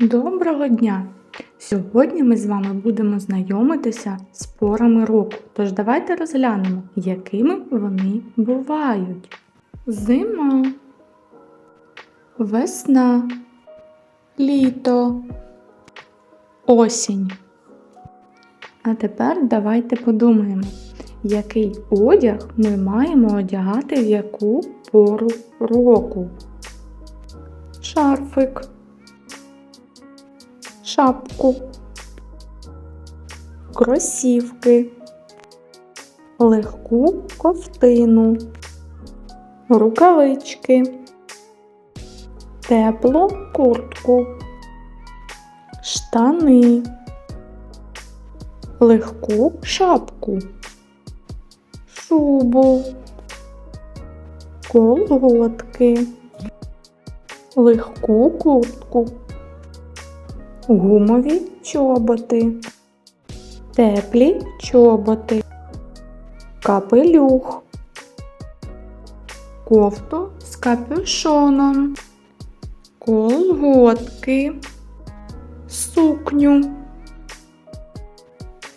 Доброго дня! Сьогодні ми з вами будемо знайомитися з порами року. Тож давайте розглянемо, якими вони бувають. Зима, весна, літо, осінь. А тепер давайте подумаємо, який одяг ми маємо одягати в яку пору року. Шарфик шапку, кросівки, легку ковтину, рукавички, теплу куртку, штани, легку шапку, шубу, колготки, легку куртку гумові чоботи, теплі чоботи, капелюх, кофту з капюшоном, колготки, сукню,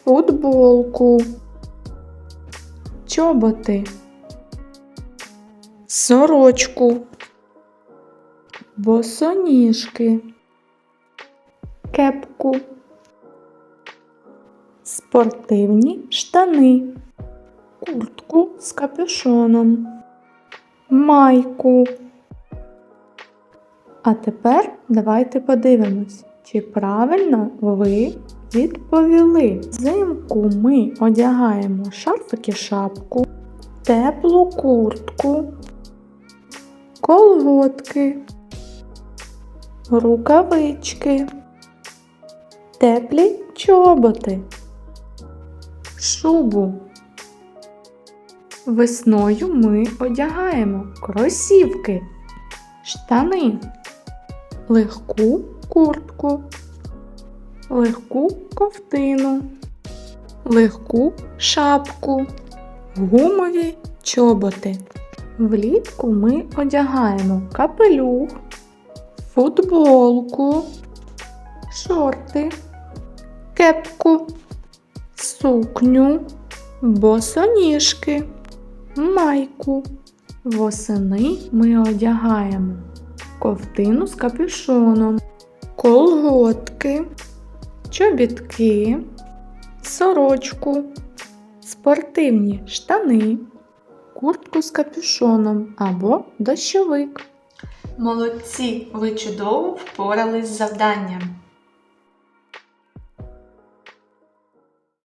футболку, чоботи, сорочку, босоніжки кепку, спортивні штани, куртку з капюшоном, майку. А тепер давайте подивимось, чи правильно ви відповіли. Взимку ми одягаємо шарфик і шапку, теплу куртку, колготки, рукавички теплі чоботи, шубу. Весною ми одягаємо кросівки, штани, легку куртку, легку ковтину, легку шапку, гумові чоботи. Влітку ми одягаємо капелюх, футболку, шорти кепку, сукню, босоніжки, майку. Восени ми одягаємо ковтину з капюшоном, колготки, чобітки, сорочку, спортивні штани, куртку з капюшоном або дощовик. Молодці! Ви чудово впорались з завданням.